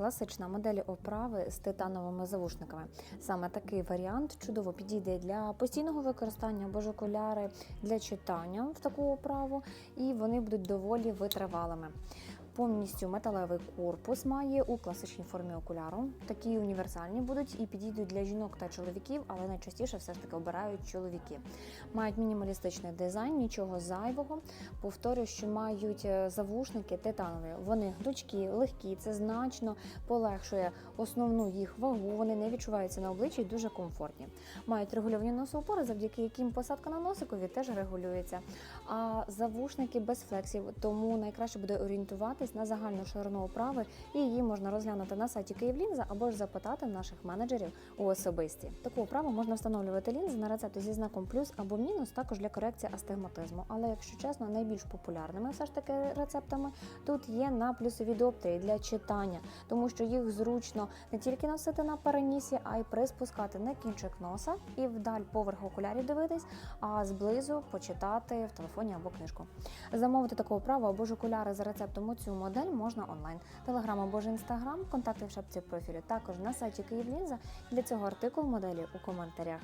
класична модель оправи з титановими завушниками. Саме такий варіант чудово підійде для постійного використання або ж окуляри для читання в таку оправу, і вони будуть доволі витривалими. Повністю металевий корпус має у класичній формі окуляру. Такі універсальні будуть і підійдуть для жінок та чоловіків, але найчастіше все ж таки обирають чоловіки. Мають мінімалістичний дизайн, нічого зайвого. Повторюю, що мають е, завушники титанові. Вони гнучкі, легкі. Це значно полегшує основну їх вагу. Вони не відчуваються на обличчі дуже комфортні. Мають регульовані носоупори, завдяки яким посадка на носикові теж регулюється. А завушники без флексів, тому найкраще буде орієнтуватись на загальну ширину оправи, і її можна розглянути на сайті Київлінза або ж запитати наших менеджерів у особисті. Таку оправу можна встановлювати лінзи на рецепти зі знаком плюс або мінус, також для корекції астигматизму. Але якщо чесно, найбільш популярними все ж таки рецептами тут є на плюсові діоптрії для читання, тому що їх зручно не тільки носити на перенісі, а й приспускати на кінчик носа і вдаль поверх окулярів дивитись, а зблизу почитати в телефоні або книжку. Замовити таку оправу або ж окуляри за рецептом у цю модель можна онлайн. Телеграм або ж інстаграм, контакти в шапці профілю. Також на сайті Київлінза. Для цього артикул моделі у коментарях.